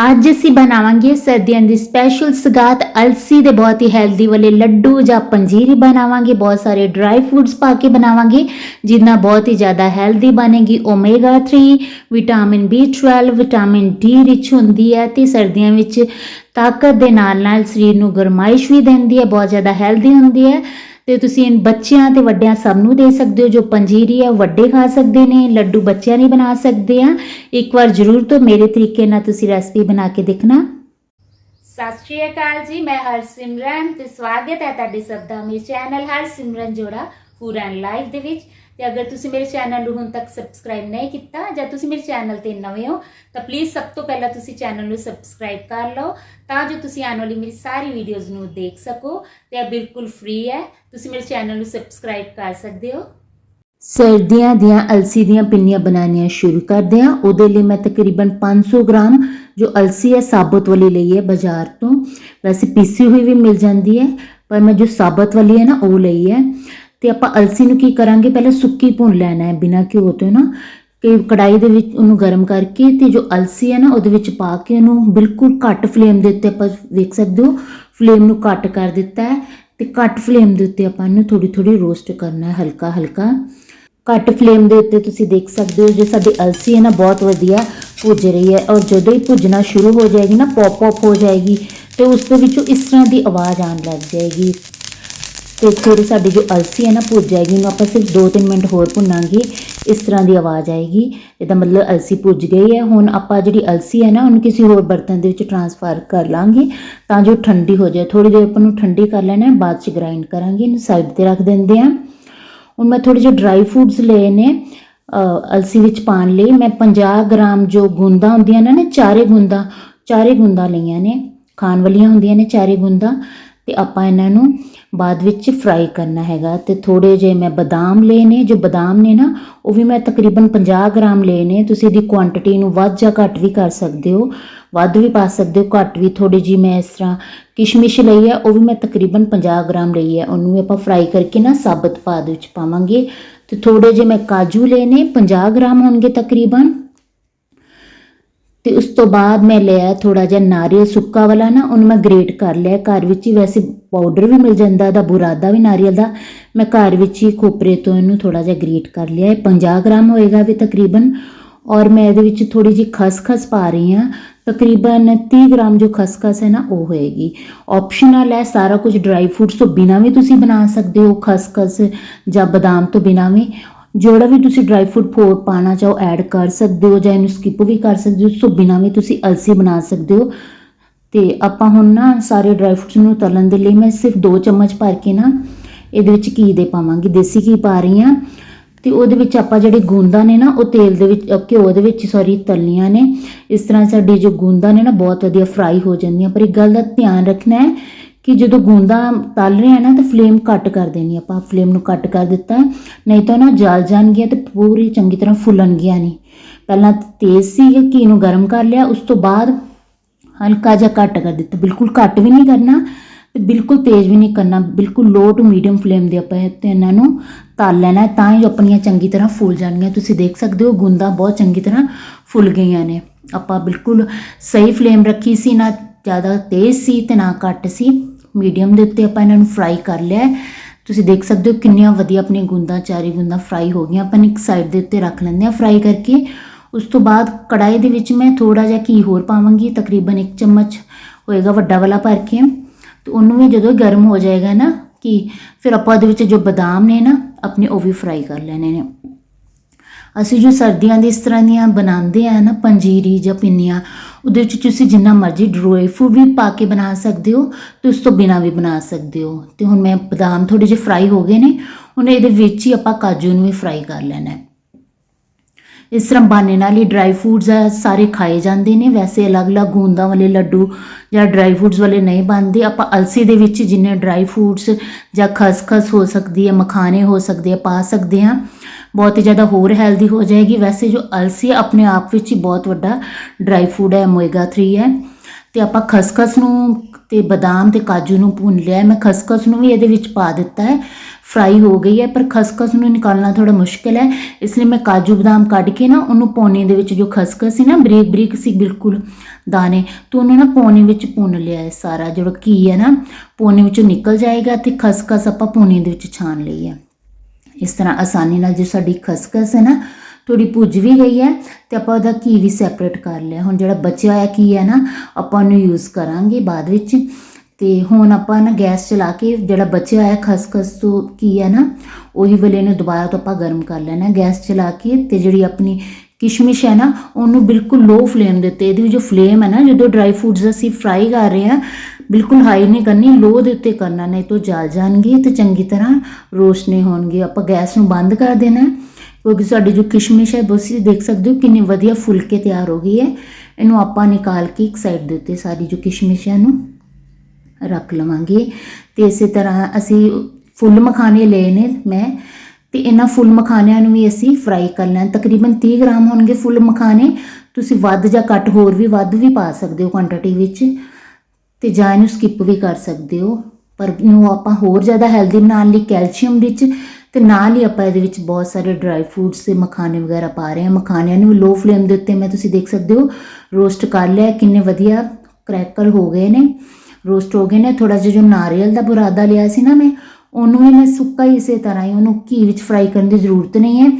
ਅੱਜ ਅਸੀਂ ਬਣਾਵਾਂਗੇ ਸਰਦੀਆਂ ਦੀ ਸਪੈਸ਼ਲ ਸਗਾਤ ਅਲਸੀ ਦੇ ਬਹੁਤ ਹੀ ਹੈਲਦੀ ਵਾਲੇ ਲੱਡੂ ਜਾਂ ਪੰਜੀਰੀ ਬਣਾਵਾਂਗੇ, ਬਹੁਤ ਸਾਰੇ ਡਰਾਈ ਫਰੂਟਸ ਪਾ ਕੇ ਬਣਾਵਾਂਗੇ, ਜਿੰਨਾ ਬਹੁਤ ਹੀ ਜ਼ਿਆਦਾ ਹੈਲਦੀ ਬਣੇਗੀ omega 3 vitamin B12 vitamin D rich ਹੁੰਦੀ ਹੈ ਤੇ ਸਰਦੀਆਂ ਵਿੱਚ ਤਾਕਤ ਦੇ ਨਾਲ ਨਾਲ ਸਰੀਰ ਨੂੰ ਗਰਮਾਇਸ਼ ਵੀ ਦਿੰਦੀ ਹੈ, ਬਹੁਤ ਜ਼ਿਆਦਾ ਹੈਲਦੀ ਹੁੰਦੀ ਹੈ। ਤੇ ਤੁਸੀਂ ਬੱਚਿਆਂ ਤੇ ਵੱਡਿਆਂ ਸਭ ਨੂੰ ਦੇ ਸਕਦੇ ਹੋ, ਜੋ ਪੰਜੀਰੀ ਹੈ ਵੱਡੇ ਖਾ ਸਕਦੇ ਨੇ, ਲੱਡੂ ਬੱਚਿਆਂ ਨਹੀਂ ਬਣਾ ਸਕਦੇ ਆ। ਇੱਕ ਵਾਰ ਜ਼ਰੂਰ ਤੋਂ ਮੇਰੇ ਤਰੀਕੇ ਨਾਲ ਤੁਸੀਂ ਰੈਸਪੀ ਬਣਾ ਕੇ ਦੇਖਣਾ। ਸਤਿ ਸ਼੍ਰੀ ਅਕਾਲ ਜੀ, ਮੈਂ ਹਰਸਿਮਰਨ ਤੇ ਸਵਾਗਤ ਹੈ ਤੁਹਾਡੇ ਸਭ ਦਾ ਮੇਰੇ ਚੈਨਲ ਹਰਸਿਮਰਨ ਜੋੜਾ ਫੂਡ ਐਂਡ ਲਾਈਫ ਦੇ ਵਿੱਚ। ਤੇ ਅਗਰ ਤੁਸੀਂ ਮੇਰੇ ਚੈਨਲ ਨੂੰ ਹੁਣ ਤੱਕ ਸਬਸਕ੍ਰਾਈਬ ਨਹੀਂ ਕੀਤਾ ਜਾਂ ਤੁਸੀਂ ਮੇਰੇ ਚੈਨਲ ਤੇ ਨਵੇਂ ਹੋ, ਤਾਂ ਪਲੀਜ਼ ਸਭ ਤੋਂ ਪਹਿਲਾਂ ਤੁਸੀਂ ਚੈਨਲ ਨੂੰ ਸਬਸਕ੍ਰਾਈਬ ਕਰ ਲਓ, ਤਾਂ ਜੋ ਤੁਸੀਂ ਆਉਣ ਵਾਲੀ ਮੇਰੀ ਸਾਰੀ ਵੀਡੀਓਜ਼ ਨੂੰ ਦੇਖ ਸਕੋ ਤੇ ਇਹ ਬਿਲਕੁਲ ਫ੍ਰੀ ਹੈ। ਤੁਸੀਂ ਮੇਰੇ ਚੈਨਲ ਨੂੰ ਸਬਸਕ੍ਰਾਈਬ ਕਰ ਸਕਦੇ ਹੋ। ਸਰਦੀਆਂ ਦੀਆਂ, ਅਲਸੀ ਦੀਆਂ ਪਿੰਨੀਆਂ ਬਣਾਉਣੀਆਂ ਸ਼ੁਰੂ ਕਰਦੇ ਹਾਂ। ਉਹਦੇ ਲਈ ਮੈਂ ਤਕਰੀਬਨ 500 ਗ੍ਰਾਮ ਜੋ ਅਲਸੀ ਹੈ, ਸਾਬਤ ਵਾਲੀ ਲਈ ਹੈ ਬਾਜ਼ਾਰ ਤੋਂ। ਵੈਸੇ ਪੀਸੀ ਹੋਈ ਵੀ ਮਿਲ ਜਾਂਦੀ ਹੈ, ਪਰ ਮੈਂ ਜੋ ਸਾਬਤ ਵਾਲੀ ਹੈ ਨਾ, ਉਹ ਲਈ ਹੈ। ਤੇ ਆਪਾਂ ਅਲਸੀ ਨੂੰ ਕੀ ਕਰਾਂਗੇ? ਪਹਿਲਾਂ ਸੁੱਕੀ ਭੁੰਨ ਲੈਣਾ ਹੈ ਬਿਨਾਂ ਘਿਓ ਤੋਂ ਨਾ। ਕਿ ਕੜਾਈ ਦੇ ਵਿੱਚ ਉਹਨੂੰ ਗਰਮ ਕਰਕੇ ਤੇ ਜੋ ਅਲਸੀ ਹੈ ਨਾ, ਉਹਦੇ ਵਿੱਚ ਪਾ ਕੇ ਉਹਨੂੰ ਬਿਲਕੁਲ ਘੱਟ ਫਲੇਮ ਦੇ ਉੱਤੇ ਆਪਾਂ ਵੇਖ ਸਕਦੇ ਹੋ। ਫਲੇਮ ਨੂੰ ਘੱਟ ਕਰ ਦਿੱਤਾ ਹੈ ਤੇ ਘੱਟ ਫਲੇਮ ਦੇ ਉੱਤੇ ਆਪਾਂ ਇਹਨੂੰ ਥੋੜੀ ਥੋੜੀ ਰੋਸਟ ਕਰਨਾ ਹੈ, ਹਲਕਾ ਹਲਕਾ। ਘੱਟ ਫਲੇਮ ਦੇ ਉੱਤੇ ਤੁਸੀਂ ਦੇਖ ਸਕਦੇ ਹੋ, ਜੇ ਸਾਡੀ ਅਲਸੀ ਹੈ ਨਾ, ਬਹੁਤ ਵਧੀਆ ਭੁੱਜ ਰਹੀ ਹੈ ਔਰ ਜਦੋਂ ਹੀ ਭੁੱਜਣਾ ਸ਼ੁਰੂ ਹੋ ਜਾਏਗੀ ਨਾ ਪੌਪ ਪੌਪ ਹੋ ਜਾਏਗੀ ਤੇ ਉਸ ਦੇ ਵਿੱਚੋਂ ਇਸ ਤਰ੍ਹਾਂ ਦੀ ਆਵਾਜ਼ ਆਉਣ ਲੱਗ ਜਾਏਗੀ। ਤੇ ਥੋੜੀ ਸਾਡੀ ਜੋ ਅਲਸੀ ਹੈ ਨਾ ਭੁੱਜ ਜਾਏਗੀ, ਉਹਨੂੰ ਆਪਾਂ ਸਿਰਫ 2-3 ਮਿੰਟ ਹੋਰ ਭੁੰਨਾਂਗੇ, ਇਸ ਤਰ੍ਹਾਂ ਦੀ ਆਵਾਜ਼ ਆਏਗੀ। ਇਹਦਾ ਮਤਲਬ ਅਲਸੀ ਭੁੱਜ ਗਈ ਹੈ। ਹੁਣ ਆਪਾਂ ਜਿਹੜੀ ਅਲਸੀ ਹੈ ਨਾ, ਉਹਨੂੰ ਕਿਸੇ ਹੋਰ ਬਰਤਨ ਦੇ ਵਿੱਚ ਟਰਾਂਸਫਰ ਕਰ ਲਾਂਗੇ, ਤਾਂ ਜੋ ਠੰਡੀ ਹੋ ਜਾਏ। ਥੋੜੀ ਦੇਰ ਆਪਾਂ ਨੂੰ ਠੰਡੀ ਕਰ ਲੈਣਾ ਹੈ, ਬਾਅਦ ਚ ਗ੍ਰਾਈਂਡ ਕਰਾਂਗੇ। ਇਹਨੂੰ ਸਾਈਡ ਤੇ ਰੱਖ ਦਿੰਦੇ ਹਾਂ। ਹੁਣ ਮੈਂ ਥੋੜੇ ਜਿਹੇ ਡਰਾਈ ਫਰੂਟਸ ਲਏ ਨੇ ਅਲਸੀ ਵਿੱਚ ਪਾਣ ਲਈ। ਮੈਂ 50 ਗ੍ਰਾਮ ਜੋ ਗੁੰਦਾ ਹੁੰਦੀਆਂ ਨੇ ਨਾ, ਚਾਰੇ ਗੁੰਦਾ ਚਾਰੇ ਗੁੰਦਾ ਲਈਆਂ ਨੇ। ਖਾਣ ਵਾਲੀਆਂ ਹੁੰਦੀਆਂ ਨੇ ਚਾਰੇ ਗੁੰਦਾ ਤੇ ਆਪਾਂ ਇਹਨਾਂ ਨੂੰ ਬਾਅਦ ਵਿੱਚ ਫਰਾਈ ਕਰਨਾ ਹੈਗਾ। ਤੇ ਥੋੜੇ ਜਿਹੇ ਮੈਂ ਬਦਾਮ ਲਏ ਨੇ, ਜੋ ਬਦਾਮ ਨੇ ਨਾ, ਉਹ ਵੀ ਮੈਂ ਤਕਰੀਬਨ 50 ਗ੍ਰਾਮ ਲਏ ਨੇ। ਤੁਸੀਂ ਇਹਦੀ ਕੁਆਂਟੀਟੀ ਨੂੰ ਵੱਧ ਜਾਂ ਘੱਟ ਵੀ ਕਰ ਸਕਦੇ ਹੋ। ਵੱਧ ਵੀ ਪਾ ਸਕਦੇ ਹੋ, ਘੱਟ ਵੀ ਥੋੜੀ ਜੀ ਮੈਂ ਇਸ ਤਰ੍ਹਾਂ ਕਿਸ਼ਮਿਸ਼ ਲਈ ਹੈ, ਉਹ ਵੀ ਮੈਂ ਤਕਰੀਬਨ 50 ਗ੍ਰਾਮ ਲਈ ਹੈ। ਉਹਨੂੰ ਵੀ ਆਪਾਂ ਫਰਾਈ ਕਰਕੇ ਨਾ ਸਾਬਤ ਪਾ ਵਿੱਚ ਪਾਵਾਂਗੇ। ਤੇ ਥੋੜੇ ਜਿਹੇ ਮੈਂ ਕਾਜੂ ਲਏ ਨੇ 50 ਗ੍ਰਾਮ ਹੋਣਗੇ ਤਕਰੀਬਨ। ਤੇ ਉਸ ਤੋਂ ਬਾਅਦ ਮੈਂ ਲਿਆ ਥੋੜਾ ਜਿਹਾ ਨਾਰੀਅਲ ਸੁੱਕਾ ਵਾਲਾ ਨਾ, ਉਹਨੂੰ ਮੈਂ ਗ੍ਰੇਟ ਕਰ ਲਿਆ। ਘਰ ਵਿੱਚ ਹੀ ਵੈਸੇ ਪਾਊਡਰ ਵੀ ਮਿਲ ਜਾਂਦਾ ਇਹਦਾ ਬੁਰਾਦਾ ਵੀ ਨਾਰੀਅਲ ਦਾ। ਮੈਂ ਘਰ ਵਿੱਚ ਹੀ ਖੋਪਰੇ ਤੋਂ ਇਹਨੂੰ ਥੋੜਾ ਜਿਹਾ ਗ੍ਰੇਟ ਕਰ ਲਿਆ। ਇਹ 50 ਗ੍ਰਾਮ ਹੋਏਗਾ ਵੀ ਤਕਰੀਬਨ। ਔਰ ਮੈਂ ਇਹਦੇ ਵਿੱਚ ਥੋੜੀ ਜਿਹੀ ਖਸਖਸ ਪਾ ਰਹੀ ਹਾਂ। ਤਕਰੀਬਨ 30 ਗ੍ਰਾਮ ਜੋ ਖਸਖਸ ਹੈ ਨਾ, ਉਹ ਹੋਏਗੀ। ਆਪਸ਼ਨਲ ਹੈ, ਸਾਰਾ ਕੁਝ ਡਰਾਈ ਫਰੂਟਸ ਤੋਂ ਬਿਨਾ ਵੀ ਤੁਸੀਂ ਬਣਾ ਸਕਦੇ ਹੋ ਖਸਖਸ ਜਾਂ ਬਦਾਮ ਤੋਂ ਬਿਨਾ ਵੀ। ਜਿਹੜਾ ਵੀ ਤੁਸੀਂ ਡਰਾਈ ਫਰੂਟ ਫੋਰ ਪਾਣਾ ਚਾਹੋ ਐਡ ਕਰ ਸਕਦੇ ਹੋ ਜਾਂ ਇਹਨੂੰ ਸਕਿਪ ਵੀ ਕਰ ਸਕਦੇ ਹੋ ਉਸ ਤੋਂ ਬਿਨਾ ਵੀ ਤੁਸੀਂ ਅਲਸੀ ਬਣਾ ਸਕਦੇ ਹੋ। ਤੇ ਆਪਾਂ ਹੁਣ ਨਾ ਸਾਰੇ ਡਰਾਈ ਫਰੂਟਸ ਨੂੰ ਤਲਣ ਦੇ ਲਈ ਮੈਂ ਸਿਰਫ 2 ਚਮਚ ਭਰ ਕੇ ਨਾ ਇਹਦੇ ਵਿੱਚ ਘੀ ਦੇ ਪਾਵਾਂਗੀ, ਦੇਸੀ ਘੀ ਪਾ ਰਹੀ ਹਾਂ। ਤੇ ਉਹਦੇ ਵਿੱਚ ਆਪਾਂ ਜਿਹੜੇ ਗੂੰਦਾਂ ਨੇ ਨਾ, ਉਹ ਤੇਲ ਦੇ ਵਿੱਚ ਘਿਓ ਦੇ ਵਿੱਚ ਸੌਰੀ ਤਲੀਆਂ ਨੇ। ਇਸ ਤਰ੍ਹਾਂ ਸਾਡੀ ਜੋ ਗੂੰਦਾਂ ਨੇ ਨਾ, ਬਹੁਤ ਵਧੀਆ ਫਰਾਈ ਹੋ ਜਾਂਦੀਆਂ। ਪਰ ਇੱਕ ਗੱਲ ਦਾ ਧਿਆਨ ਰੱਖਣਾ ਹੈ ਕਿ ਜਦੋਂ ਗੂੰਦਾਂ ਤਲ ਰਿਹਾ ਨਾ, ਤਾਂ ਫਲੇਮ ਘੱਟ ਕਰ ਦੇਣੀ ਆਪਾਂ। ਫਲੇਮ ਨੂੰ ਘੱਟ ਕਰ ਦਿੱਤਾ। ਨਹੀਂ ਤਾਂ ਨਾ ਜਲ ਜਾਣਗੀਆਂ ਤੇ ਪੂਰੀ ਚੰਗੀ ਤਰ੍ਹਾਂ ਫੁੱਲਣਗੀਆਂ ਨਹੀਂ ਪਹਿਲਾਂ ਤੇਜ਼ ਸੀ ਘੀ ਨੂੰ ਗਰਮ ਕਰ ਲਿਆ। ਉਸ ਤੋਂ ਬਾਅਦ ਹਲਕਾ ਜਿਹਾ ਘੱਟ ਕਰ ਦਿੱਤਾ। ਬਿਲਕੁਲ ਘੱਟ ਵੀ ਨਹੀਂ ਕਰਨਾ ਤੇ ਬਿਲਕੁਲ ਤੇਜ਼ ਵੀ ਨਹੀਂ ਕਰਨਾ। ਬਿਲਕੁਲ ਲੋ ਟੂ ਮੀਡੀਅਮ ਫਲੇਮ ਦੇ ਆਪਾਂ ਤੇ ਇਹਨਾਂ ਨੂੰ ਤਲ ਲੈਣਾ। ਤਾਂ ਹੀ ਜੋ ਆਪਣੀਆਂ ਚੰਗੀ ਤਰ੍ਹਾਂ ਫੁੱਲ ਜਾਣਗੀਆਂ। ਤੁਸੀਂ ਦੇਖ ਸਕਦੇ ਹੋ, ਗੁੰਦਾਂ ਬਹੁਤ ਚੰਗੀ ਤਰ੍ਹਾਂ ਫੁੱਲ ਗਈਆਂ ਨੇ। ਆਪਾਂ ਬਿਲਕੁਲ ਸਹੀ ਫਲੇਮ ਰੱਖੀ ਸੀ, ਨਾ ਜ਼ਿਆਦਾ ਤੇਜ਼ ਸੀ ਤੇ ਨਾ ਘੱਟ ਸੀ। ਮੀਡੀਅਮ ਦੇ ਉੱਤੇ ਆਪਾਂ ਇਹਨਾਂ ਨੂੰ ਫਰਾਈ ਕਰ ਲਿਆ ਤੁਸੀਂ ਦੇਖ ਸਕਦੇ ਹੋ ਕਿੰਨੀਆਂ ਵਧੀਆ ਆਪਣੀਆਂ ਗੁੰਦਾਂ, ਚਾਰੇ ਗੁੰਦਾਂ ਫਰਾਈ ਹੋ ਗਈਆਂ। ਆਪਾਂ ਇੱਕ ਸਾਈਡ ਦੇ ਉੱਤੇ ਰੱਖ ਲੈਂਦੇ ਆ ਫਰਾਈ ਕਰਕੇ। ਉਸ ਤੋਂ ਬਾਅਦ ਕੜਾਈ ਦੇ ਵਿੱਚ ਮੈਂ ਥੋੜਾ ਜਿਹਾ ਘੀ ਹੋਰ ਪਾਵਾਂਗੀ, ਤਕਰੀਬਨ 1 ਚਮਚ ਹੋਏਗਾ ਵੱਡਾ ਵਾਲਾ ਭਰ ਕੇ। ਤੇ ਉਹਨੂੰ ਵੀ ਜਦੋਂ ਗਰਮ ਹੋ ਜਾਏਗਾ ਨਾ ਕਿ ਫਿਰ ਆਪਾਂ ਉਹਦੇ ਵਿੱਚ ਜੋ ਬਦਾਮ ਨੇ ਨਾ, ਆਪਣੇ ਉਹ ਵੀ ਫਰਾਈ ਕਰ ਲੈਣੇ ਨੇ। ਅਸੀਂ ਜੋ ਸਰਦੀਆਂ ਦੇ ਇਸ ਤਰ੍ਹਾਂ ਦੀਆਂ ਬਣਾਉਂਦੇ ਆ ਨਾ, ਪੰਜੀਰੀ ਜਾਂ ਪਿੰਨੀਆਂ, ਉਹਦੇ ਵਿੱਚ ਤੁਸੀਂ ਜਿੰਨਾ ਮਰਜ਼ੀ ਡਰੋਏ ਫਰੂਟ ਵੀ ਪਾ ਕੇ ਬਣਾ ਸਕਦੇ ਹੋ ਤੇ ਉਸ ਤੋਂ ਬਿਨਾ ਵੀ ਬਣਾ ਸਕਦੇ ਹੋ। ਤੇ ਹੁਣ ਮੈਂ ਬਦਾਮ ਥੋੜੇ ਜਿਹੇ ਫਰਾਈ ਹੋ ਗਏ ਨੇ ਹੁਣ ਇਹਦੇ ਵਿੱਚ ਹੀ ਆਪਾਂ ਕਾਜੂ ਨੂੰ ਵੀ ਫਰਾਈ ਕਰ ਲੈਣਾ ਹੈ। ਇਸ ਤਰ੍ਹਾਂ ਬਾਨੇ ਨਾਲ ਹੀ ਡਰਾਈ ਫਰੂਟਸ ਸਾਰੇ ਖਾਏ ਜਾਂਦੇ ਨੇ। ਵੈਸੇ ਅਲੱਗ-ਅਲੱਗ ਗੂੰਦਾਂ ਵਾਲੇ ਲੱਡੂ ਜਾਂ ਡਰਾਈ ਫਰੂਟਸ ਵਾਲੇ ਨਹੀਂ ਬਣਦੇ। ਆਪਾਂ ਅਲਸੀ ਦੇ ਵਿੱਚ ਜਿੰਨੇ ਡਰਾਈ ਫਰੂਟਸ ਜਾਂ ਖਸਖਸ ਹੋ ਸਕਦੀ ਹੈ, ਮਖਾਣੇ ਹੋ ਸਕਦੇ ਆ, ਪਾ ਸਕਦੇ ਆ ਬਹੁਤ ਹੀ ਜ਼ਿਆਦਾ ਹੋਰ ਹੈਲਦੀ ਹੋ ਜਾਏਗੀ। ਵੈਸੇ ਜੋ ਅਲਸੀ ਆਪਣੇ ਆਪ ਵਿੱਚ ਹੀ ਬਹੁਤ ਵੱਡਾ ਡਰਾਈ ਫੂਡ ਹੈ ਓਮੇਗਾ 3 ਹੈ। ਤੇ ਆਪਾਂ ਖਸਖਸ ਨੂੰ ਤੇ ਬਦਾਮ ਤੇ ਕਾਜੂ ਨੂੰ ਭੁੰਨ ਲਿਆ। ਮੈਂ ਖਸਖਸ ਨੂੰ ਵੀ ਇਹਦੇ ਵਿੱਚ ਪਾ ਦਿੱਤਾ ਹੈ। ਫਰਾਈ ਹੋ ਗਈ ਹੈ, ਪਰ ਖਸਖਸ ਨੂੰ ਨਿਕਾਲਣਾ ਥੋੜਾ ਮੁਸ਼ਕਿਲ ਹੈ। ਇਸ ਲਈ ਮੈਂ ਕਾਜੂ ਬਦਾਮ ਕੱਢ ਕੇ ਨਾ ਉਹਨੂੰ ਪੌਨੇ ਦੇ ਵਿੱਚ ਜੋ ਖਸਖਸ ਸੀ ਨਾ, ਬਰੀਕ ਬਰੀਕ ਸੀ, ਬਿਲਕੁਲ ਦਾਣੇ, ਤੋਂ ਉਹਨੂੰ ਨਾ ਪੌਨੇ ਵਿੱਚ ਭੁੰਨ ਲਿਆ ਹੈ ਸਾਰਾ। ਜਿਹੜਾ ਘੀ ਹੈ ਨਾ ਪੌਨੇ ਵਿੱਚੋਂ ਨਿਕਲ ਜਾਏਗਾ ਤੇ ਖਸਖਸ ਆਪਾਂ ਪੌਨੇ ਦੇ ਵਿੱਚ ਛਾਣ ਲਈ ਹੈ। ਇਸ ਤਰ੍ਹਾਂ ਆਸਾਨੀ ਨਾਲ ਜੋ ਸਾਡੀ ਖਸਖਸ ਹੈ ਨਾ ਥੋੜੀ ਭੁੱਜ ਵੀ ਗਈ ਹੈ ਤੇ ਆਪਾਂ ਉਹਦਾ ਘੀ ਵੀ ਸੈਪਰੇਟ ਕਰ ਲਿਆ। ਹੁਣ ਜਿਹੜਾ ਬਚਿਆ ਹੋਇਆ ਘੀ ਹੈ ਨਾ, ਆਪਾਂ ਉਹਨੂੰ ਯੂਜ਼ ਕਰਾਂਗੇ ਬਾਅਦ ਵਿੱਚ। ਤੇ ਹੁਣ ਆਪਾਂ ਨਾ ਗੈਸ ਚਲਾ ਕੇ ਜਿਹੜਾ ਬਚਿਆ ਹੋਇਆ ਖਸਖਸ ਤੋਂ ਘੀ ਹੈ ਨਾ, ਉਹੀ ਵੇਲੇ ਨੂੰ ਦੁਬਾਰਾ ਤੋਂ ਆਪਾਂ ਗਰਮ ਕਰ ਲੈਣਾ ਗੈਸ ਚਲਾ ਕੇ ਤੇ ਜਿਹੜੀ ਆਪਣੀ ਕਿਸ਼ਮਿਸ਼ ਹੈ ਨਾ, ਉਹਨੂੰ ਬਿਲਕੁਲ ਲੋ ਫਲੇਮ ਦੇ ਉੱਤੇ, ਇਹਦੀ ਜੋ ਫਲੇਮ ਹੈ ਨਾ, ਜਦੋਂ ਡਰਾਈ ਫਰੂਟਸ ਅਸੀਂ ਫਰਾਈ ਕਰ ਰਹੇ ਹਾਂ, ਬਿਲਕੁਲ ਹਾਈ ਨਹੀਂ ਕਰਨੀ ਲੋ ਦੇ ਉੱਤੇ ਕਰਨਾ, ਨਹੀਂ ਤਾਂ ਜਲ ਜਾਣਗੇ ਤੇ ਚੰਗੀ ਤਰ੍ਹਾਂ ਰੋਸਟ ਨਹੀਂ ਹੋਣਗੇ। ਆਪਾਂ ਗੈਸ ਨੂੰ ਬੰਦ ਕਰ ਦੇਣਾ ਕਿਉਂਕਿ ਸਾਡੀ ਜੋ ਕਿਸ਼ਮਿਸ਼ ਹੈ, ਤੁਸੀਂ ਦੇਖ ਸਕਦੇ ਹੋ ਕਿੰਨੀ ਵਧੀਆ ਫੁੱਲ ਕੇ ਤਿਆਰ ਹੋ ਗਈ ਹੈ। ਇਹਨੂੰ ਆਪਾਂ ਨਿਕਾਲ ਕੇ ਇੱਕ ਸਾਈਡ ਦੇ ਉੱਤੇ ਸਾਰੀ ਜੋ ਕਿਸ਼ਮਿਸ਼ ਹੈ ਇਹਨੂੰ ਰੱਖ ਲਵਾਂਗੇ। ਤੇ ਇਸੇ ਤਰ੍ਹਾਂ ਅਸੀਂ ਫੁੱਲ ਮਖਾਣੇ ਲਏ ਨੇ, ਮੈਂ ਤੇ ਇਹਨਾਂ ਫੁੱਲ ਮਖਾਨਿਆਂ ਨੂੰ ਵੀ ਅਸੀਂ ਫਰਾਈ ਕਰ ਲੈਣਾ। ਤਕਰੀਬਨ 30 ਗ੍ਰਾਮ ਹੋਣਗੇ ਫੁੱਲ ਮਖਾਣੇ ਤੁਸੀਂ ਵੱਧ ਜਾਂ ਘੱਟ ਹੋਰ ਵੀ ਵੱਧ ਵੀ ਪਾ ਸਕਦੇ ਹੋ ਕੁਆਂਟੀਟੀ ਵਿੱਚ ਤੇ ਜਾਂ ਇਹਨੂੰ ਸਕਿਪ ਵੀ ਕਰ ਸਕਦੇ ਹੋ। ਪਰ ਇਹਨੂੰ ਆਪਾਂ ਹੋਰ ਜ਼ਿਆਦਾ ਹੈਲਦੀ ਬਣਾਉਣ ਲਈ ਕੈਲਸ਼ੀਅਮ ਵਿੱਚ ਤੇ ਨਾਲ ਹੀ ਆਪਾਂ ਇਹਦੇ ਵਿੱਚ ਬਹੁਤ ਸਾਰੇ ਡਰਾਈ ਫਰੂਟਸ ਤੇ ਮਖਾਣੇ ਵਗੈਰਾ ਪਾ ਰਹੇ ਹਾਂ। ਮਖਾਣਿਆਂ ਨੂੰ ਲੋ ਫਲੇਮ ਦੇ ਉੱਤੇ ਮੈਂ ਤੁਸੀਂ ਦੇਖ ਸਕਦੇ ਹੋ ਰੋਸਟ ਕਰ ਲਿਆ। ਕਿੰਨੇ ਵਧੀਆ ਕ੍ਰੈਕਰ ਹੋ ਗਏ ਨੇ। ਰੋਸਟ ਹੋ ਗਏ ਨੇ। ਥੋੜਾ ਜਿਹਾ ਜੋ ਨਾਰੀਅਲ ਦਾ ਬੁਰਾਦਾ ਲਿਆ ਸੀ ਨਾ ਮੈਂ ਉਹਨੂੰ ਵੀ ਮੈਂ ਸੁੱਕਾ ਹੀ ਇਸੇ ਤਰ੍ਹਾਂ ਹੀ ਉਹਨੂੰ ਘੀ ਵਿੱਚ ਫਰਾਈ ਕਰਨ ਦੀ ਜ਼ਰੂਰਤ ਨਹੀਂ ਹੈ।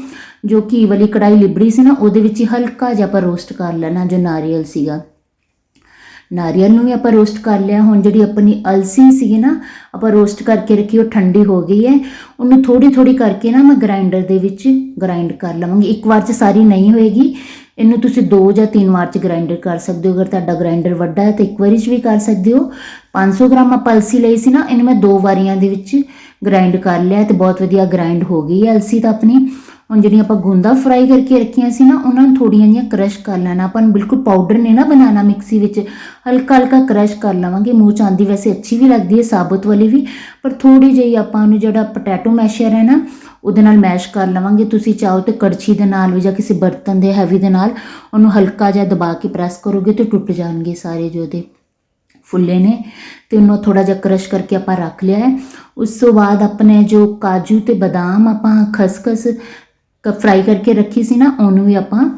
ਜੋ ਘੀ ਵਾਲੀ ਕੜਾਈ ਲਿਬੜੀ ਸੀ ਨਾ, ਉਹਦੇ ਵਿੱਚ ਹੀ ਹਲਕਾ ਜਿਹਾ ਆਪਾਂ ਰੋਸਟ ਕਰ ਲੈਣਾ ਜੋ ਨਾਰੀਅਲ ਸੀਗਾ। ਨਾਰੀਅਲ ਨੂੰ ਵੀ ਆਪਾਂ ਰੋਸਟ ਕਰ ਲਿਆ। ਹੁਣ ਜਿਹੜੀ ਆਪਣੀ ਅਲਸੀ ਸੀਗੀ ਨਾ, ਆਪਾਂ ਰੋਸਟ ਕਰਕੇ ਰੱਖੀ, ਉਹ ਠੰਡੀ ਹੋ ਗਈ ਹੈ। ਉਹਨੂੰ ਥੋੜੀ ਥੋੜੀ ਕਰਕੇ ਨਾ ਮੈਂ ਗ੍ਰਾਈਂਡਰ ਦੇ ਵਿੱਚ ਗ੍ਰਾਈਂਡ ਕਰ ਲਵਾਂਗੀ। ਇੱਕ ਵਾਰ 'ਚ ਸਾਰੀ ਨਹੀਂ ਹੋਏਗੀ। ਇਹਨੂੰ ਤੁਸੀਂ ਦੋ ਜਾਂ ਤਿੰਨ ਵਾਰ 'ਚ ਗ੍ਰਾਈਂਡਰ ਕਰ ਸਕਦੇ ਹੋ। ਅਗਰ ਤੁਹਾਡਾ ਗ੍ਰਾਈਂਡਰ ਵੱਡਾ ਹੈ ਤਾਂ ਇੱਕ ਵਾਰੀ 'ਚ ਵੀ ਕਰ ਸਕਦੇ ਹੋ। 500 ਗ੍ਰਾਮ ਆਪਾਂ ਅਲਸੀ ਲਈ ਸੀ ਨਾ, ਇਹਨੂੰ ਮੈਂ ਦੋ ਵਾਰੀਆਂ ਦੇ ਵਿੱਚ ਗ੍ਰਾਈਂਡ ਕਰ ਲਿਆ ਤੇ ਬਹੁਤ ਵਧੀਆ ਗ੍ਰਾਈਂਡ ਹੋ ਗਈ ਹੈ ਅਲਸੀ ਤਾਂ ਆਪਣੀ। ਹੁਣ ਜਿਹੜੀਆਂ ਆਪਾਂ ਗੁੰਦਾ ਫਰਾਈ ਕਰਕੇ ਰੱਖੀਆਂ ਸੀ ਨਾ, ਉਹਨਾਂ ਨੂੰ ਥੋੜੀਆਂ ਜਿਹੀਆਂ ਕ੍ਰਸ਼ ਕਰ ਲੈਣਾ। ਆਪਾਂ ਨੂੰ ਬਿਲਕੁਲ ਪਾਊਡਰ ਨਹੀਂ ਨਾ ਬਣਾਉਣਾ ਮਿਕਸੀ ਵਿੱਚ। ਹਲਕਾ ਹਲਕਾ ਕ੍ਰਸ਼ ਕਰ ਲਵਾਂਗੇ। ਮੂੰਹ ਚ ਆਂਦੀ ਵੈਸੇ ਅੱਛੀ ਵੀ ਲੱਗਦੀ ਹੈ, ਸਾਬਤ ਵਾਲੀ ਵੀ। ਪਰ ਥੋੜੀ ਜਿਹੀ ਆਪਾਂ ਉਹਨੂੰ ਜਿਹੜਾ ਪੋਟੈਟੋ ਮੈਸ਼ਰ ਹੈ ਨਾ ਉਹਦੇ ਨਾਲ ਮੈਸ਼ ਕਰ ਲਵਾਂਗੇ। ਤੁਸੀਂ ਚਾਹੋ ਤੇ ਕੜਛੀ ਦੇ ਨਾਲ ਵੀ ਜਾਂ ਕਿਸੇ ਬਰਤਨ ਦੇ ਹੈਵੀ ਦੇ ਨਾਲ ਉਹਨੂੰ ਹਲਕਾ ਜਿਹਾ ਦਬਾ ਕੇ ਪ੍ਰੈਸ ਕਰੋਗੇ ਤੇ ਟੁੱਟ ਜਾਣਗੇ ਸਾਰੇ ਜੋ ਉਹਦੇ ਫੁੱਲੇ ਨੇ। ਤੇ ਉਹਨੂੰ ਥੋੜਾ ਜਿਹਾ ਕ੍ਰਸ਼ ਕਰਕੇ ਆਪਾਂ ਰੱਖ ਲਿਆ ਹੈ। ਉਸ ਤੋਂ ਬਾਅਦ ਆਪਣੇ ਜੋ ਕਾਜੂ ਤੇ ਬਦਾਮ ਆਪਾਂ ਖਸਖਸ ਫਰਾਈ ਕਰਕੇ ਰੱਖੀ ਸੀ ਨਾ, ਉਹਨੂੰ ਵੀ ਆਪਾਂ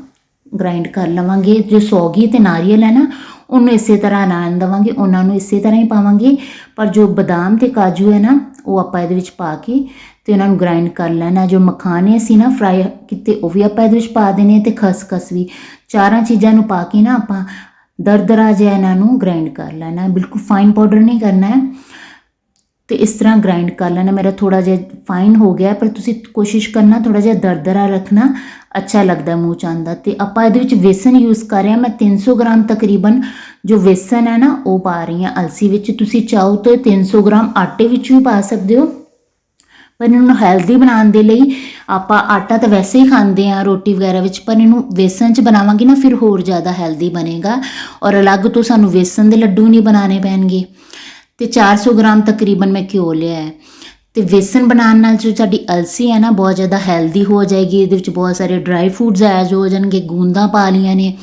ਗ੍ਰਾਈਂਡ ਕਰ ਲਵਾਂਗੇ। ਜੋ ਸੌਗੀ ਤੇ ਨਾਰੀਅਲ ਹੈ ਨਾ, ਉਹਨੂੰ ਇਸੇ ਤਰ੍ਹਾਂ ਨਾਨ ਦਵਾਂਗੇ। ਉਹਨਾਂ ਨੂੰ ਇਸੇ ਤਰ੍ਹਾਂ ਹੀ ਪਾਵਾਂਗੇ। ਪਰ ਜੋ ਬਦਾਮ ਤੇ ਕਾਜੂ ਹੈ ਨਾ ਉਹ ਆਪਾਂ ਇਹਦੇ ਵਿੱਚ ਪਾ ਕੇ ਤੇ ਉਹਨਾਂ ਨੂੰ ਗ੍ਰਾਈਂਡ ਕਰ ਲੈਣਾ। ਜੋ ਮਖਾਣੇ ਸੀ ਨਾ ਫਰਾਈ ਕੀਤੇ, ਉਹ ਵੀ ਆਪਾਂ ਇਹਦੇ ਵਿੱਚ ਪਾ ਦੇਣੇ ਤੇ ਖਸਖਸ ਵੀ। ਚਾਰਾਂ ਚੀਜ਼ਾਂ ਨੂੰ ਪਾ ਕੇ ਨਾ ਆਪਾਂ ਦਰਦਰਾ ਜਿਹਾ ਇਹਨਾਂ ਨੂੰ ਗ੍ਰਾਈਂਡ ਕਰ ਲੈਣਾ। ਬਿਲਕੁਲ ਫਾਈਨ ਪਾਊਡਰ ਨਹੀਂ ਕਰਨਾ ਹੈ। ਤੇ ਇਸ ਤਰ੍ਹਾਂ ਗ੍ਰਾਈਂਡ ਕਰ ਲੈਣਾ। ਮੇਰਾ ਥੋੜਾ ਜਿਹਾ ਫਾਈਨ ਹੋ ਗਿਆ ਪਰ ਤੁਸੀਂ ਕੋਸ਼ਿਸ਼ ਕਰਨਾ ਥੋੜਾ ਜਿਹਾ ਦਰਦਰਾ ਰੱਖਣਾ। ਅੱਛਾ ਲੱਗਦਾ ਮੂੰਹ ਚ ਆਉਂਦਾ ਤੇ ਆਪਾਂ ਇਹਦੇ ਵਿੱਚ ਵੇਸਨ ਯੂਜ਼ ਕਰ ਰਹੇ ਹਾਂ। ਮੈਂ 300 ਗ੍ਰਾਮ ਤਕਰੀਬਨ ਜੋ ਵੇਸਨ ਹੈ ਨਾ, ਉਹ ਪਾ ਰਹੀ ਹਾਂ ਅਲਸੀ ਵਿੱਚ। ਤੁਸੀਂ ਚਾਹੋ ਤਾਂ 300 ਗ੍ਰਾਮ ਆਟੇ ਵਿੱਚ ਵੀ ਪਾ ਸਕਦੇ ਹੋ। ਪਰ ਇਹਨੂੰ ਹੈਲਦੀ ਬਣਾਉਣ ਦੇ ਲਈ ਆਪਾਂ ਆਟਾ ਤਾਂ ਵੈਸੇ ਹੀ ਖਾਂਦੇ ਆ ਰੋਟੀ ਵਗੈਰਾ ਵਿੱਚ, ਪਰ ਇਹਨੂੰ ਵੇਸਣ 'ਚ ਬਣਾਵਾਂਗੇ ਨਾ, ਫਿਰ ਹੋਰ ਜ਼ਿਆਦਾ ਹੈਲਦੀ ਬਣੇਗਾ। ਔਰ ਅਲੱਗ ਤੋਂ ਸਾਨੂੰ ਵੇਸਣ ਦੇ ਲੱਡੂ ਨਹੀਂ ਬਣਾਉਣੇ ਪੈਣਗੇ। ਤੇ 400 ਗ੍ਰਾਮ ਤਕਰੀਬਨ ਮੈਂ ਘਿਓ ਲਿਆ ਹੈ। ਤੇ ਵੇਸਨ ਬਣਾਉਣ ਨਾਲ ਜੋ ਸਾਡੀ ਅਲਸੀ ਹੈ ਨਾ ਬਹੁਤ ਜ਼ਿਆਦਾ ਹੈਲਦੀ ਹੋ ਜਾਏਗੀ। ਇਹਦੇ ਵਿੱਚ ਬਹੁਤ ਸਾਰੇ ਡਰਾਈ ਫਰੂਟਸ ਐਡ ਹੋ ਜਾਣਗੇ ਗੂੰਦਾਂ ਪਾ ਲੀਆਂ ਨੇ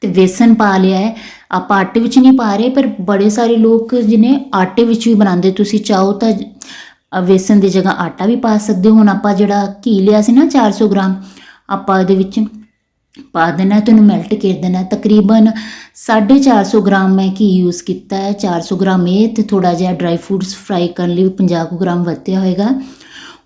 ਤੇ ਵੇਸਨ ਪਾ ਲਿਆ ਹੈ। ਆਪਾਂ ਆਟੇ ਵਿੱਚ ਨਹੀਂ ਪਾ ਰਹੇ ਪਰ ਬੜੇ ਸਾਰੇ ਲੋਕ ਜਿਹਨੇ ਆਟੇ ਵਿੱਚ ਵੀ ਬਣਾਉਂਦੇ ਤੁਸੀਂ ਚਾਹੋ ਤਾਂ ਅ, ਵੇਸਨ ਦੀ ਜਗ੍ਹਾ ਆਟਾ ਵੀ ਪਾ ਸਕਦੇ ਹੋ। ਹੁਣ ਆਪਾਂ ਜਿਹੜਾ ਘੀ ਲਿਆ ਸੀ ਨਾ 400 ਗ੍ਰਾਮ ਆਪਾਂ ਇਹਦੇ ਵਿੱਚ ਪਾ ਦੇਣਾ ਤੇ ਉਹਨੂੰ ਮੈਲਟ ਕਰ ਦੇਣਾ। ਤਕਰੀਬਨ 450 ਗ੍ਰਾਮ ਮੈਂ ਘੀ ਯੂਜ਼ ਕੀਤਾ ਹੈ। 400 ਗ੍ਰਾਮ ਇਹ ਤੇ ਥੋੜਾ ਜਿਹਾ ਡਰਾਈ ਫਰੂਟਸ ਫਰਾਈ ਕਰਨ ਲਈ 50 ਕੁ ਗ੍ਰਾਮ ਵਰਤਿਆ ਹੋਏਗਾ।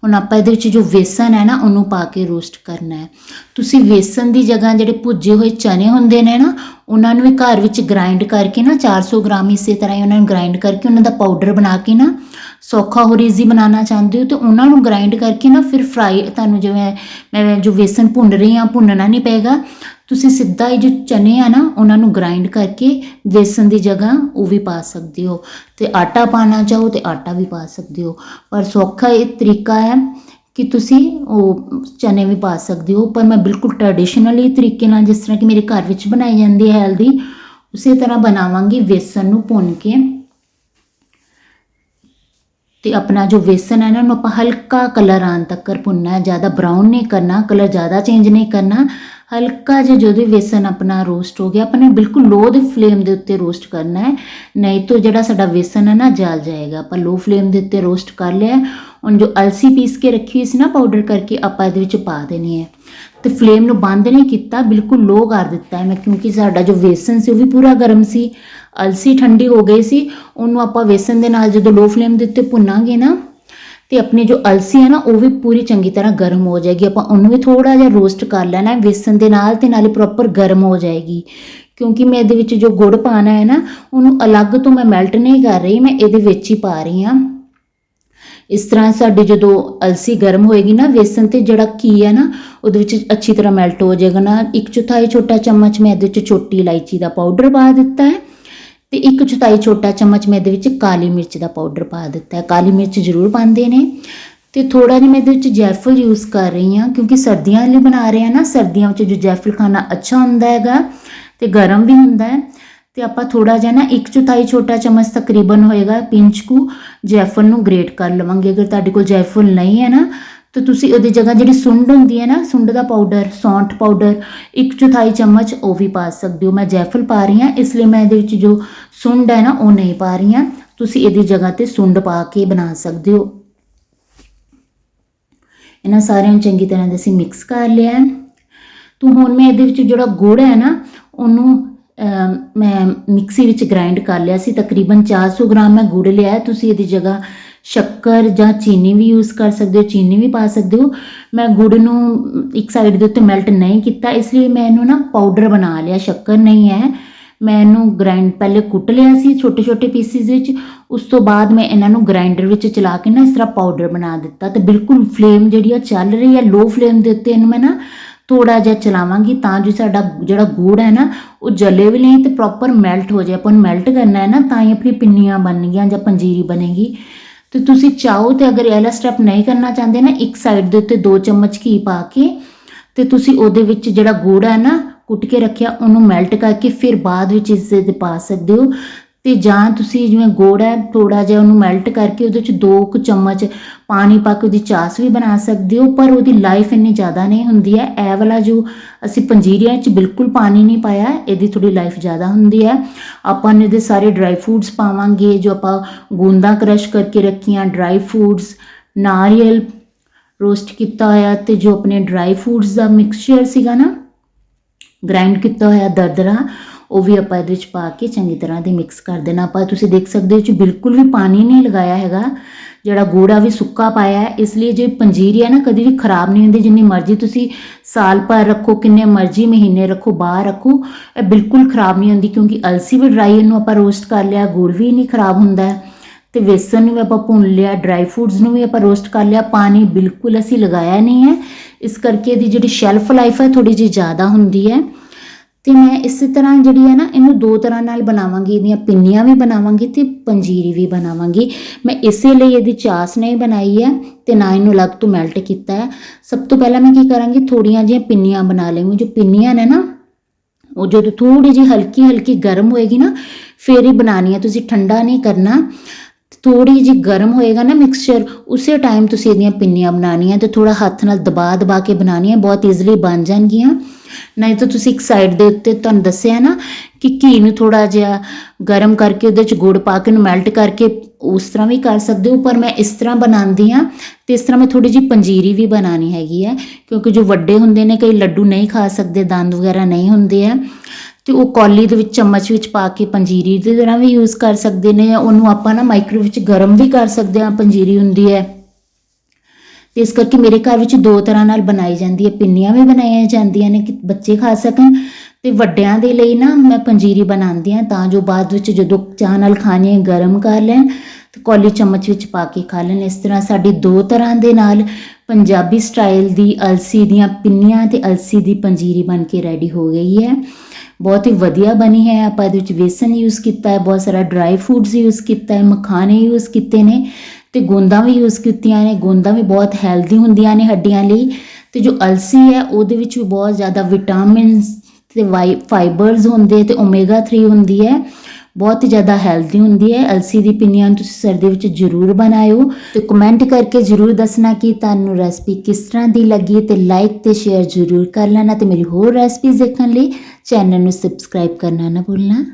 ਹੁਣ ਆਪਾਂ ਇਹਦੇ ਵਿੱਚ ਜੋ ਵੇਸਨ ਹੈ ਨਾ, ਉਹਨੂੰ ਪਾ ਕੇ ਰੋਸਟ ਕਰਨਾ ਹੈ। ਤੁਸੀਂ ਵੇਸਨ ਦੀ ਜਗ੍ਹਾ ਜਿਹੜੇ ਭੁੱਜੇ ਹੋਏ ਚਨੇ ਹੁੰਦੇ ਨੇ ਨਾ, ਉਹਨਾਂ ਨੂੰ ਵੀ ਘਰ ਵਿੱਚ ਗ੍ਰਾਈਂਡ ਕਰਕੇ ਨਾ 400 ਗ੍ਰਾਮ ਇਸੇ ਤਰ੍ਹਾਂ ਹੀ ਉਹਨਾਂ ਨੂੰ ਗ੍ਰਾਈਂਡ ਕਰਕੇ ਉਹਨਾਂ ਦਾ ਪਾਊਡਰ ਬਣਾ ਕੇ ਨਾ ਸੌਖਾ ਹੋ ਈਜ਼ੀ ਬਣਾਉਣਾ ਚਾਹੁੰਦੇ ਹੋ ਤੇ ਉਹਨਾਂ ਨੂੰ ਗ੍ਰਾਈਂਡ ਕਰਕੇ ਨਾ ਫਿਰ ਫਰਾਈ ਤੁਹਾਨੂੰ ਜਿਵੇਂ ਮੈਂ ਜੋ ਵੇਸਨ ਭੁੰਨ ਰਹੀ ਹਾਂ, ਭੁੰਨਣਾ ਨਹੀਂ ਪਏਗਾ। ਤੁਸੀਂ ਸਿੱਧਾ ਇਹ ਜੋ ਚਨੇ ਆ ਨਾ, ਉਹਨਾਂ ਨੂੰ ਗ੍ਰਾਈਂਡ ਕਰਕੇ ਵੇਸਨ ਦੀ ਜਗ੍ਹਾ ਉਹ ਵੀ ਪਾ ਸਕਦੇ ਹੋ ਤੇ ਆਟਾ ਪਾਣਾ ਚਾਹੋ ਤੇ ਆਟਾ ਵੀ ਪਾ ਸਕਦੇ ਹੋ। ਪਰ ਸੌਖਾ ਇਹ ਤਰੀਕਾ ਹੈ ਕਿ ਤੁਸੀਂ ਉਹ ਚਨੇ ਵੀ ਪਾ ਸਕਦੇ ਹੋ, ਪਰ ਮੈਂ ਬਿਲਕੁਲ ਟ੍ਰੈਡੀਸ਼ਨਲੀ ਤਰੀਕੇ ਨਾਲ ਜਿਸ ਤਰ੍ਹਾਂ ਕਿ ਮੇਰੇ ਘਰ ਵਿੱਚ ਬਣਾਈ ਜਾਂਦੀ ਹੈ ਹੈਲਦੀ ਉਸੇ ਤਰ੍ਹਾਂ ਬਣਾਵਾਂਗੀ ਵੇਸਨ ਨੂੰ ਭੁੰਨ ਕੇ। ਤੇ ਆਪਣਾ ਜੋ ਵੇਸਨ ਹੈ ਨਾ, ਉਹਨੂੰ ਆਪਾਂ ਹਲਕਾ ਕਲਰ ਆਉਣ ਤੱਕ ਭੁੰਨਣਾ ਹੈ, ਜ਼ਿਆਦਾ ਬਰਾਊਨ ਨਹੀਂ ਕਰਨਾ ਕਲਰ ਜ਼ਿਆਦਾ ਚੇਂਜ ਨਹੀਂ ਕਰਨਾ। ਹਲਕਾ ਜਿਹਾ ਜਦੋਂ ਹੀ ਵੇਸਨ ਆਪਣਾ ਰੋਸਟ ਹੋ ਗਿਆ, ਆਪਾਂ ਨੇ ਬਿਲਕੁਲ ਲੋ ਦੇ ਫਲੇਮ ਦੇ ਉੱਤੇ ਰੋਸਟ ਕਰਨਾ ਹੈ। ਨਹੀਂ ਤਾਂ ਜਿਹੜਾ ਸਾਡਾ ਵੇਸਨ ਹੈ ਨਾ, ਜਲ ਜਾਏਗਾ। ਆਪਾਂ ਲੋ ਫਲੇਮ ਦੇ ਉੱਤੇ ਰੋਸਟ ਕਰ ਲਿਆ ਹੁਣ ਜੋ ਅਲਸੀ ਪੀਸ ਕੇ ਰੱਖੀ ਹੋਈ ਸੀ ਨਾ ਪਾਊਡਰ ਕਰਕੇ, ਆਪਾਂ ਇਹਦੇ ਵਿੱਚ ਪਾ ਦੇਣੀ ਹੈ। ਤੇ ਫਲੇਮ ਨੂੰ ਬੰਦ ਨਹੀਂ ਕੀਤਾ, ਬਿਲਕੁਲ ਲੋ ਕਰ ਦਿੱਤਾ ਹੈ ਮੈਂ, ਕਿਉਂਕਿ ਸਾਡਾ ਜੋ ਵੇਸਨ ਸੀ, ਉਹ ਵੀ ਪੂਰਾ ਗਰਮ ਸੀ। ਅਲਸੀ ਠੰਡੀ ਹੋ ਗਈ ਸੀ, ਉਹਨੂੰ ਆਪਾਂ ਵੇਸਣ ਦੇ ਨਾਲ ਜਦੋਂ ਲੋ ਫਲੇਮ ਦੇ ਉੱਤੇ ਭੁੰਨਾਂਗੇ ਨਾ, ਤੇ ਆਪਣੀ ਜੋ ਅਲਸੀ ਹੈ ਨਾ, ਉਹ ਵੀ ਪੂਰੀ ਚੰਗੀ ਤਰ੍ਹਾਂ ਗਰਮ ਹੋ ਜਾਏਗੀ। ਆਪਾਂ ਉਹਨੂੰ ਵੀ ਥੋੜਾ ਜਿਹਾ ਰੋਸਟ ਕਰ ਲੈਣਾ ਹੈ ਵੇਸਨ ਦੇ ਨਾਲ ਤੇ ਨਾਲੇ ਪ੍ਰੋਪਰ ਗਰਮ ਹੋ ਜਾਏਗੀ। ਕਿਉਂਕਿ ਮੈਂ ਇਹਦੇ ਵਿੱਚ ਜੋ ਗੁੜ ਪਾਣਾ ਹੈ ਨਾ, ਉਹਨੂੰ ਅਲੱਗ ਤੋਂ ਮੈਂ ਮੈਲਟ ਨਹੀਂ ਕਰ ਰਹੀ, ਮੈਂ ਇਹਦੇ ਵਿੱਚ ਹੀ ਪਾ ਰਹੀ ਹਾਂ। ਇਸ ਤਰ੍ਹਾਂ ਸਾਡੀ ਜਦੋਂ ਅਲਸੀ ਗਰਮ ਹੋਏਗੀ ਨਾ, ਵੇਸਣ ਤੇ ਜਿਹੜਾ ਘੀ ਹੈ ਨਾ, ਉਹਦੇ ਵਿੱਚ ਅੱਛੀ ਤਰ੍ਹਾਂ ਮੈਲਟ ਹੋ ਜਾਏਗਾ। ਨਾ ਇੱਕ ਚੌਥਾਈ ਛੋਟਾ ਚਮਚ ਮੈਂ ਇਹਦੇ ਵਿੱਚ ਛੋਟੀ ਇਲਾਇਚੀ ਦਾ ਪਾਊਡਰ ਪਾ ਦਿੱਤਾ ਹੈ। ਤੇ ਇੱਕ ਚੌਥਾਈ ਛੋਟਾ ਚਮਚ ਮੈਂ ਇਹਦੇ ਵਿੱਚ ਕਾਲੀ ਮਿਰਚ ਦਾ ਪਾਊਡਰ ਪਾ ਦਿੱਤਾ ਹੈ। ਕਾਲੀ ਮਿਰਚ ਜ਼ਰੂਰ ਪਾਉਂਦੇ ਨੇ। ਤੇ ਥੋੜਾ ਜਿਹਾ ਮੈਂ ਇਹਦੇ ਵਿੱਚ ਜੈਫਲ ਯੂਜ਼ ਕਰ ਰਹੀ ਹਾਂ, ਕਿਉਂਕਿ ਸਰਦੀਆਂ ਲਈ ਬਣਾ ਰਹੇ ਹਾਂ ਨਾ, ਸਰਦੀਆਂ ਵਿੱਚ ਜੋ ਜੈਫਲ ਖਾਣਾ ਅੱਛਾ ਹੁੰਦਾ ਹੈਗਾ ਤੇ ਗਰਮ ਵੀ ਹੁੰਦਾ ਹੈ। ਤੇ ਆਪਾਂ ਥੋੜਾ ਜਿਹਾ ਨਾ ਇੱਕ ਚੌਥਾਈ ਛੋਟਾ ਚਮਚ ਤਕਰੀਬਨ ਹੋਏਗਾ ਪਿੰਚ ਕੁ ਜੈਫਲ ਨੂੰ ਗ੍ਰੇਟ ਕਰ ਲਵਾਂਗੇ। ਅਗਰ ਤੁਹਾਡੇ ਕੋਲ ਜੈਫਲ ਨਹੀਂ ਹੈ ਨਾ ਤਾਂ ਤੁਸੀਂ ਉਹਦੀ ਜਗ੍ਹਾ ਜਿਹੜੀ ਸੁੰਡ ਹੁੰਦੀ ਹੈ ਨਾ, ਸੁੰਡ ਦਾ ਪਾਊਡਰ ਸੌਂਠ ਪਾਊਡਰ ਇੱਕ ਚੌਥਾਈ ਚਮਚ ਉਹ ਵੀ ਪਾ ਸਕਦੇ ਹੋ। ਮੈਂ ਜੈਫਲ ਪਾ ਰਹੀ ਹਾਂ, ਇਸ ਲਈ ਮੈਂ ਇਹਦੇ ਵਿੱਚ ਜੋ ਸੁੰਡ ਹੈ ਨਾ, ਉਹ ਨਹੀਂ ਪਾ ਰਹੀ ਹਾਂ। ਤੁਸੀਂ ਇਹਦੀ ਜਗ੍ਹਾ ਤੇ ਸੁੰਡ ਪਾ ਕੇ ਬਣਾ ਸਕਦੇ ਹੋ। ਇਹਨਾਂ ਸਾਰਿਆਂ ਨੂੰ ਚੰਗੀ ਤਰ੍ਹਾਂ ਦੇ ਅਸੀਂ ਮਿਕਸ ਕਰ ਲਿਆ ਤੂੰ ਹੁਣ ਮੈਂ ਇਹਦੇ ਵਿੱਚ ਜਿਹੜਾ ਗੁੜ ਹੈ ਨਾ, ਉਹਨੂੰ ਮੈਂ ਮਿਕਸੀ ਵਿੱਚ ਗ੍ਰਾਈਂਡ ਕਰ ਲਿਆ ਸੀ। ਤਕਰੀਬਨ 400 ਗ੍ਰਾਮ ਮੈਂ ਗੁੜ ਲਿਆ ਤੁਸੀਂ ਇਹਦੀ ਜਗ੍ਹਾ ਸ਼ੱਕਰ ਜਾਂ ਚੀਨੀ ਵੀ ਯੂਜ਼ ਕਰ ਸਕਦੇ ਹੋ, ਚੀਨੀ ਵੀ ਪਾ ਸਕਦੇ ਹੋ। ਮੈਂ ਗੁੜ ਨੂੰ ਇੱਕ ਸਾਈਡ ਦੇ ਉੱਤੇ ਮੈਲਟ ਨਹੀਂ ਕੀਤਾ, ਇਸ ਲਈ ਮੈਂ ਇਹਨੂੰ ਨਾ ਪਾਊਡਰ ਬਣਾ ਲਿਆ। ਸ਼ੱਕਰ ਨਹੀਂ ਹੈ। ਮੈਂ ਇਹਨੂੰ ਗ੍ਰਾਈਂਡ ਪਹਿਲੇ ਕੁੱਟ ਲਿਆ ਸੀ ਛੋਟੇ ਛੋਟੇ ਪੀਸਿਸ ਵਿੱਚ। ਉਸ ਤੋਂ ਬਾਅਦ ਮੈਂ ਇਹਨਾਂ ਨੂੰ ਗ੍ਰਾਈਂਡਰ ਵਿੱਚ ਚਲਾ ਕੇ ਨਾ ਇਸ ਤਰ੍ਹਾਂ ਪਾਊਡਰ ਬਣਾ ਦਿੱਤਾ ਤੇ ਬਿਲਕੁਲ ਫਲੇਮ ਜਿਹੜੀ ਆ ਚੱਲ ਰਹੀ ਹੈ ਲੋ ਫਲੇਮ ਦੇ ਉੱਤੇ ਇਹਨੂੰ ਮੈਂ ਨਾ ਥੋੜਾ ਜਿਹਾ ਚਲਾਵਾਂਗੀ ਤਾਂ ਜੋ ਸਾਡਾ ਜਿਹੜਾ ਗੁੜ ਹੈ ਨਾ, ਉਹ ਜਲੇ ਵੀ ਨਹੀਂ ਤੇ ਪ੍ਰੋਪਰ ਮੈਲਟ ਹੋ ਜਾਏ। ਆਪਾਂ ਨੂੰ ਮੈਲਟ ਕਰਨਾ ਹੈ ਨਾ, ਤਾਂ ਹੀ ਆਪਣੀ ਪਿੰਨੀਆਂ ਬਣਨਗੀਆਂ ਜਾਂ ਪੰਜੀਰੀ ਬਣੇਗੀ। ਤੇ ਤੁਸੀਂ ਚਾਹੋ ਤੇ ਅਗਰ ਇਹ ਵਾਲਾ ਸਟੈਪ ਨਹੀਂ ਕਰਨਾ ਚਾਹੁੰਦੇ ਨਾ, ਇੱਕ ਸਾਈਡ ਦੇ ਉੱਤੇ 2 ਚਮਚ ਘੀ ਪਾ ਕੇ ਤੇ ਤੁਸੀਂ ਉਹਦੇ ਵਿੱਚ ਜਿਹੜਾ ਗੁੜ ਹੈ ਨਾ ਕੁੱਟ ਕੇ ਰੱਖਿਆ, ਉਹਨੂੰ ਮੈਲਟ ਕਰਕੇ ਫਿਰ ਬਾਅਦ ਵਿੱਚ ਇਸ ਦੇ ਪਾ ਸਕਦੇ ਹੋ। ਤੇ ਜਾਂ ਤੁਸੀਂ ਜਿਵੇਂ ਗੁੜ ਹੈ ਥੋੜਾ ਜਿਹਾ ਉਹਨੂੰ ਮੈਲਟ ਕਰਕੇ ਉਹਦੇ ਵਿੱਚ 2 ਕੁ ਚਮਚ ਪਾਣੀ ਪਾ ਕੇ ਉਹਦੀ ਚਾਸ ਵੀ ਬਣਾ ਸਕਦੇ ਹੋ, ਪਰ ਉਹਦੀ ਲਾਈਫ ਇੰਨੀ ਜ਼ਿਆਦਾ ਨਹੀਂ ਹੁੰਦੀ ਹੈ। ਇਹ ਵਾਲਾ ਜੋ ਅਸੀਂ ਪੰਜੀਰੀਆਂ 'ਚ ਬਿਲਕੁਲ ਪਾਣੀ ਨਹੀਂ ਪਾਇਆ, ਇਹਦੀ ਥੋੜੀ ਲਾਈਫ ਜ਼ਿਆਦਾ ਹੁੰਦੀ ਹੈ। ਆਪਾਂ ਨੇ ਇਹਦੇ ਸਾਰੇ ਡਰਾਈ ਫਰੂਟਸ ਪਾਵਾਂਗੇ, ਜੋ ਆਪਾਂ ਗੂੰਦਾਂ ਕ੍ਰਸ਼ ਕਰਕੇ ਰੱਖੀਆਂ ਡਰਾਈ ਫਰੂਟਸ ਨਾਰੀਅਲ ਰੋਸਟ ਕੀਤਾ ਹੋਇਆ ਤੇ ਜੋ ਆਪਣੇ ਡਰਾਈ ਫਰੂਟਸ ਦਾ ਮਿਕਸਚਰ ਸੀਗਾ ਨਾ ਗ੍ਰਾਈਂਡ ਕੀਤਾ ਹੋਇਆ ਦਰਦਰਾ ਉਹ ਵੀ ਆਪਾਂ ਇਹਦੇ ਵਿੱਚ ਪਾ ਕੇ ਚੰਗੀ ਤਰ੍ਹਾਂ ਦੇ ਮਿਕਸ ਕਰ ਦੇਣਾ। ਆਪਾਂ ਤੁਸੀਂ ਦੇਖ ਸਕਦੇ ਹੋ ਇਹ ਬਿਲਕੁਲ ਵੀ ਪਾਣੀ ਨਹੀਂ ਲਗਾਇਆ ਹੈਗਾ। ਜਿਹੜਾ ਗੂੜਾ ਵੀ ਸੁੱਕਾ ਪਾਇਆ ਹੈ, ਇਸ ਲਈ ਜੇ ਪੰਜੀਰੀ ਹੈ ਨਾ, ਕਦੀ ਵੀ ਖਰਾਬ ਨਹੀਂ ਹੁੰਦੀ, ਜਿੰਨੀ ਮਰਜ਼ੀ ਤੁਸੀਂ ਸਾਲ ਭਰ ਰੱਖੋ, ਕਿੰਨੇ ਮਰਜ਼ੀ ਮਹੀਨੇ ਰੱਖੋ, ਬਾਹਰ ਰੱਖੋ, ਇਹ ਬਿਲਕੁਲ ਖਰਾਬ ਨਹੀਂ ਹੁੰਦੀ, ਕਿਉਂਕਿ ਅਲਸੀ ਵੀ ਡਰਾਈ ਇਹਨੂੰ ਆਪਾਂ ਰੋਸਟ ਕਰ ਲਿਆ, ਗੁੜ ਵੀ ਨਹੀਂ ਖਰਾਬ ਹੁੰਦਾ ਹੈ। ਤੇ ਵੇਸਣ ਨੂੰ ਵੀ ਆਪਾਂ ਭੁੰਨ ਲਿਆ ਡਰਾਈ ਫਰੂਟਸ ਨੂੰ ਵੀ ਆਪਾਂ ਰੋਸਟ ਕਰ ਲਿਆ, ਪਾਣੀ ਬਿਲਕੁਲ ਅਸੀਂ ਲਗਾਇਆ ਨਹੀਂ ਹੈ। ਇਸ ਕਰਕੇ ਇਹਦੀ ਜਿਹੜੀ ਸ਼ੈਲਫ ਲਾਈਫ ਹੈ ਥੋੜੀ ਜਿਹੀ ਜ਼ਿਆਦਾ ਹੁੰਦੀ ਹੈ। ਤੇ ਮੈਂ ਇਸੇ ਤਰ੍ਹਾਂ ਜਿਹੜੀ ਹੈ ਨਾ, ਇਹਨੂੰ ਦੋ ਤਰ੍ਹਾਂ ਨਾਲ ਬਣਾਵਾਂਗੀ, ਇਹਦੀਆਂ ਪਿੰਨੀਆਂ ਵੀ ਬਣਾਵਾਂਗੀ ਤੇ ਪੰਜੀਰੀ ਵੀ ਬਣਾਵਾਂਗੀ। ਮੈਂ ਇਸੇ ਲਈ ਇਹਦੀ ਚਾਸ ਨਹੀਂ ਬਣਾਈ ਹੈ ਤੇ ਨਾ ਇਹਨੂੰ ਅਲੱਗ ਤੋਂ ਮੈਲਟ ਕੀਤਾ ਹੈ। ਸਭ ਤੋਂ ਪਹਿਲਾਂ ਮੈਂ ਕੀ ਕਰਾਂਗੀ, ਥੋੜੀਆਂ ਜਿਹੀਆਂ ਪਿੰਨੀਆਂ ਬਣਾ ਲਵਾਂਗੀ ਜੋ ਪਿੰਨੀਆਂ ਨੇ ਨਾ, ਉਹ ਜਦੋਂ ਥੋੜੀ ਜਿਹੀ ਹਲਕੀ ਹਲਕੀ ਗਰਮ ਹੋਏਗੀ ਨਾ, ਫੇਰ ਹੀ ਬਣਾਉਣੀ ਹੈ। ਤੁਸੀਂ ਠੰਡਾ ਨਹੀਂ ਕਰਨਾ। ਥੋੜੀ ਜਿਹੀ ਗਰਮ ਹੋਏਗਾ ਨਾ ਮਿਕਸਚਰ ਉਸੇ ਟਾਈਮ ਤੁਸੀਂ ਇਹਦੀਆਂ ਪਿੰਨੀਆਂ ਬਣਾਉਣੀਆਂ ਤੇ ਥੋੜਾ ਹੱਥ ਨਾਲ ਦਬਾ ਦਬਾ ਕੇ ਬਣਾਉਣੀਆਂ, ਬਹੁਤ ਈਜ਼ੀਲੀ ਬਣ ਜਾਣਗੀਆਂ। ਨਹੀਂ ਤਾਂ ਤੁਸੀਂ ਇੱਕ ਸਾਈਡ ਦੇ ਉੱਤੇ ਤੁਹਾਨੂੰ ਦੱਸਿਆ ਨਾ ਕਿ ਘੀ ਨੂੰ ਥੋੜਾ ਜਿਹਾ ਗਰਮ ਕਰਕੇ ਉਹਦੇ ਚ ਗੁੜ ਪਾ ਕੇ ਨੂੰ ਮੈਲਟ ਕਰਕੇ ਉਸ ਤਰ੍ਹਾਂ ਵੀ ਕਰ ਸਕਦੇ ਹੋ, ਪਰ ਮੈਂ ਇਸ ਤਰ੍ਹਾਂ ਬਣਾਉਂਦੀ ਆ ਤੇ ਇਸ ਤਰ੍ਹਾਂ ਮੈਂ ਥੋੜੀ ਜਿਹੀ ਪੰਜੀਰੀ ਵੀ ਬਣਾਣੀ ਹੈਗੀ ਹੈ, ਕਿਉਂਕਿ ਜੋ ਵੱਡੇ ਹੁੰਦੇ ਨੇ ਕਈ ਲੱਡੂ ਨਹੀਂ ਖਾ ਸਕਦੇ, ਦੰਦ ਵਗੈਰਾ ਨਹੀਂ ਹੁੰਦੇ ਆ ਤੇ ਉਹ ਕੌਲੀ ਦੇ ਵਿੱਚ ਚਮਚ ਵਿੱਚ ਪਾ ਕੇ ਪੰਜੀਰੀ ਦੀ ਤਰ੍ਹਾਂ ਵੀ ਯੂਜ਼ ਕਰ ਸਕਦੇ ਨੇ ਉਹਨੂੰ ਆਪਾਂ ਨਾ ਮਾਈਕ੍ਰੋ ਵਿੱਚ ਗਰਮ ਵੀ ਕਰ ਸਕਦੇ ਆ ਪੰਜੀਰੀ ਹੁੰਦੀ ਹੈ। ਤੇ ਇਸ ਕਰਕੇ ਮੇਰੇ ਘਰ ਵਿੱਚ ਦੋ ਤਰ੍ਹਾਂ ਨਾਲ ਬਣਾਈ ਜਾਂਦੀ ਹੈ। ਪਿੰਨੀਆਂ ਵੀ ਬਣਾਈਆਂ ਜਾਂਦੀਆਂ ਨੇ ਕਿ ਬੱਚੇ ਖਾ ਸਕਣ ਤੇ ਵੱਡਿਆਂ ਦੇ ਲਈ ਨਾ ਮੈਂ ਪੰਜੀਰੀ ਬਣਾਉਂਦੀ ਹਾਂ ਤਾਂ ਜੋ ਬਾਅਦ ਵਿੱਚ ਜਦੋਂ ਚਾਹ ਨਾਲ ਖਾਣੀ ਹੈ ਗਰਮ ਕਰ ਲੈਣ ਤੇ ਕੌਲੀ ਚਮਚ ਵਿੱਚ ਪਾ ਕੇ ਖਾ ਲੈਣ। ਇਸ ਤਰ੍ਹਾਂ ਸਾਡੀ ਦੋ ਤਰ੍ਹਾਂ ਦੇ ਨਾਲ ਪੰਜਾਬੀ ਸਟਾਈਲ ਦੀ ਅਲਸੀ ਦੀਆਂ ਪਿੰਨੀਆਂ ਤੇ ਅਲਸੀ ਦੀ ਪੰਜੀਰੀ ਬਣ ਕੇ ਰੈਡੀ ਹੋ ਗਈ ਹੈ। ਬਹੁਤ ਹੀ ਵਧੀਆ ਬਣੀ ਹੈ। ਆਪਾਂ ਇਹਦੇ ਵਿੱਚ ਵੇਸਨ ਯੂਜ਼ ਕੀਤਾ ਹੈ, ਬਹੁਤ ਸਾਰਾ ਡਰਾਈ ਫਰੂਟਸ ਯੂਜ਼ ਕੀਤਾ ਹੈ, ਮਖਾਣੇ ਯੂਜ਼ ਕੀਤੇ ਨੇ। ਤੇ ਗੋਂਦਾਂ ਵੀ ਯੂਜ਼ ਕੀਤੀਆਂ ਨੇ, ਗੋਂਦਾਂ ਵੀ ਬਹੁਤ ਹੈਲਦੀ ਹੁੰਦੀਆਂ ਨੇ ਹੱਡੀਆਂ ਲਈ ਤੇ ਜੋ ਅਲਸੀ ਹੈ, ਉਹਦੇ ਵਿੱਚ ਵੀ ਬਹੁਤ ਜ਼ਿਆਦਾ ਵਿਟਾਮਿਨਸ ਤੇ ਵਾਈ ਫਾਈਬਰਸ ਹੁੰਦੇ ਤੇ ਓਮੇਗਾ 3 ਹੁੰਦੀ ਹੈ, ਬਹੁਤ ਹੀ ਜ਼ਿਆਦਾ ਹੈਲਦੀ ਹੁੰਦੀ ਹੈ। ਅਲਸੀ ਦੀ ਪਿੰਨੀਆਂ ਨੂੰ ਤੁਸੀਂ ਸਰਦੀ ਵਿੱਚ ਜ਼ਰੂਰ ਬਣਾਇਓ ਤੇ ਕਮੈਂਟ ਕਰਕੇ ਜ਼ਰੂਰ ਦੱਸਣਾ ਕਿ ਤੁਹਾਨੂੰ ਰੈਸਪੀ ਕਿਸ ਤਰ੍ਹਾਂ ਦੀ ਲੱਗੀ ਤੇ ਲਾਈਕ ਤੇ ਸ਼ੇਅਰ ਜ਼ਰੂਰ ਕਰ ਲੈਣਾ ਤੇ ਮੇਰੀ ਹੋਰ ਰੈਸਪੀਜ਼ ਦੇਖਣ ਲਈ ਚੈਨਲ ਨੂੰ ਸਬਸਕ੍ਰਾਈਬ ਕਰਨਾ ਨਾ ਭੁੱਲਣਾ।